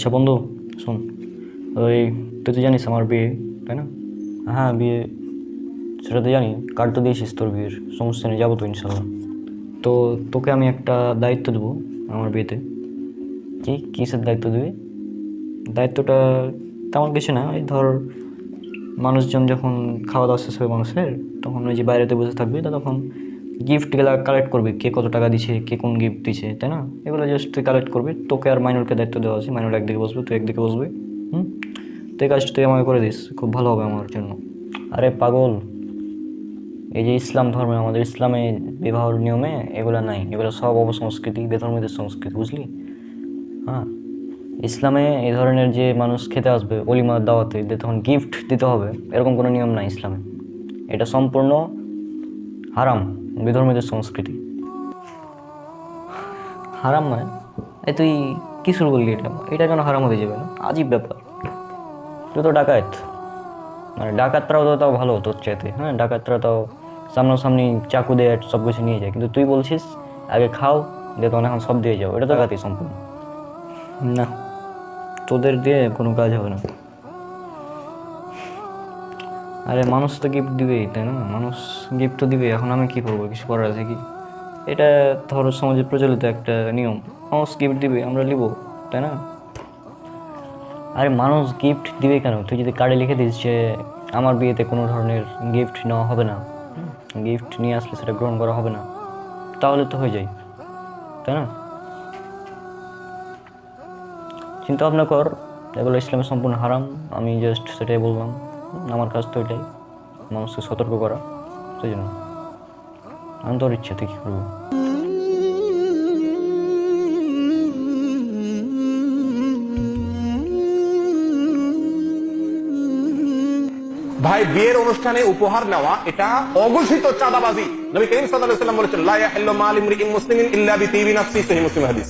আচ্ছা বন্ধু, শোন, ওই তুই তো জানিস আমার বিয়ে, তাই না? হ্যাঁ বিয়ে, সেটা তো জানি কার্ড তো দিয়েছিস তোর বিয়ের? সমস্যা নেই, যাব তো ইনশাল্লাহ। তো তোকে আমি একটা দায়িত্ব দেবো আমার বিয়েতে। কি? কিসের দায়িত্ব দিবি? দায়িত্বটা তেমন কিছু না, ওই ধর মানুষজন যখন খাওয়া দাওয়া শেষ হবে মানুষের, তখন ওই যে বাইরেতে বসে থাকবে, তো তখন গিফটগুলো কালেক্ট করবি, কে কত টাকা দিছে, কে কোন গিফট দিছে, তাই না? এগুলো জাস্ট তুই কালেক্ট করবি। তোকে আর মাইনুরকে দায়িত্ব দেওয়া আছে মাইনুর একদিকে বসবে, তুই একদিকে বসবি, হুম? তো এই কাজটা তুই আমাকে করে দিস, খুব ভালো হবে আমার জন্য। আরে পাগল, এই যে ইসলাম ধর্মে, আমাদের ইসলামে বিবাহর নিয়মে এগুলো নাই, এগুলো সব অপসংস্কৃতি, বেধর্মীদের সংস্কৃতি, বুঝলি? হ্যাঁ? ইসলামে এই ধরনের যে মানুষ খেতে আসবে অলিমা দাওয়াতে তখন গিফট দিতে হবে, এরকম কোনো নিয়ম নাই ইসলামে। এটা সম্পূর্ণ হারাম, বিধর্মীদের সংস্কৃতি। হারাম মানে এই তুই কি শুরু করলি এটা? এটা কেন হারাম হতে যাবে না? আজীব ব্যাপার। তুই তো ডাকাত মানে ডাকাতরাও তো তাও ভালো তোর চাইতে হ্যাঁ? ডাকাতরা তাও সামনাসামনি চাকু দিয়ে সব কিছু নিয়ে যায়। কিন্তু তুই বলছিস, আগে খাও, দিয়ে তখন এখন সব দিয়ে যাও। এটা তো ডাকাতি সম্পূর্ণ। না, তোদের দিয়ে কোনো কাজ হবে না। আরে মানুষ তো গিফট দিবেই, তাই না? মানুষ গিফট তো দিবে এখন আমি কি করব? কিছু করার আছে কি? এটা ধরো সমাজে প্রচলিত একটা নিয়ম, মানুষ গিফট দিবে, আমরা নিব, তাই না? আরে মানুষ গিফট দিবে কেন? তুই যদি কার্ডে লিখে দিস যে আমার বিয়েতে কোনো ধরনের গিফট নেওয়া হবে না গিফট নিয়ে আসলে সেটা গ্রহণ করা হবে না, তাহলে তো হয়ে যায়, তাই না? চিন্তা ভাবনা কর, এগুলো ইসলামের সম্পূর্ণ হারাম, আমি জাস্ট সেটাই বললাম। আমার কাজ তো এটাই। মানুষকে সতর্ক করা, সেই জন্য। আমি তোর ইচ্ছে, তুই কী করব? ভাই, বিয়ের অনুষ্ঠানে উপহার নেওয়া, এটা অঘোষিত চাঁদাবাজি। নবী করিম সাল্লাম বলেছেন মুসলিমিন ইল্লা বিতিবি নাফসি সহিহ মুসলিম হাদিস।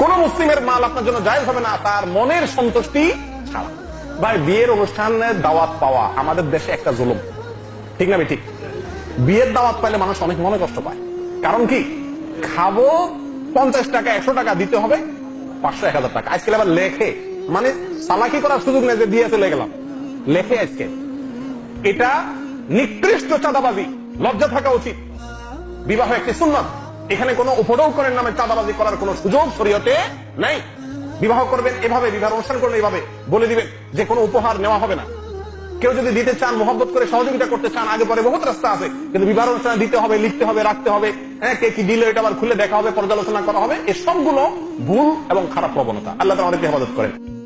কোন মুসলিমের মাল আপনার জন্য জায়েজ হবে না, তার মনের সন্তুষ্টি ছাড়া। ভাই বিয়ের অনুষ্ঠানে দাওয়াত পাওয়া আমাদের দেশে একটা জুলুম। ঠিক না ঠিক বিয়ের দাওয়াত পাইলে মানুষ অনেক মনে কষ্ট পায়। কারণ কি? খাব পঞ্চাশ টাকা, একশো টাকা দিতে হবে, পাঁচশো, এক হাজার টাকা। আজকাল আবার লেখে। মানে সালাকি করার সুযোগ নেই যে দিয়ে চলে গেলাম। লেখে আজকে। এটা নিকৃষ্ট চাঁদাবাজি। লজ্জা থাকা উচিত। বিবাহ একটি সুন্নত। এখানে কোনো উপঢৌকনের নামে চাঁদাবাজি করার কোনো সুযোগ শরীয়তে নাই। বিবাহ করবেন, এভাবে, বিবাহ অনুষ্ঠান করবেন এভাবে বলে দিবেন যে কোনো উপহার নেওয়া হবে না। কেউ যদি দিতে চান, মোহব্বত করে সহযোগিতা করতে চান, আগে পরে বহুত রাস্তা আছে, কিন্তু বিবাহ অনুষ্ঠান দিতে হবে, লিখতে হবে, রাখতে হবে হ্যাঁ কে কি দিলে, এটা আবার খুলে দেখা হবে, পর্যালোচনা করা হবে এসবগুলো ভুল এবং খারাপ প্রবণতা। আল্লাহ অনেকে হেফাজত করেন।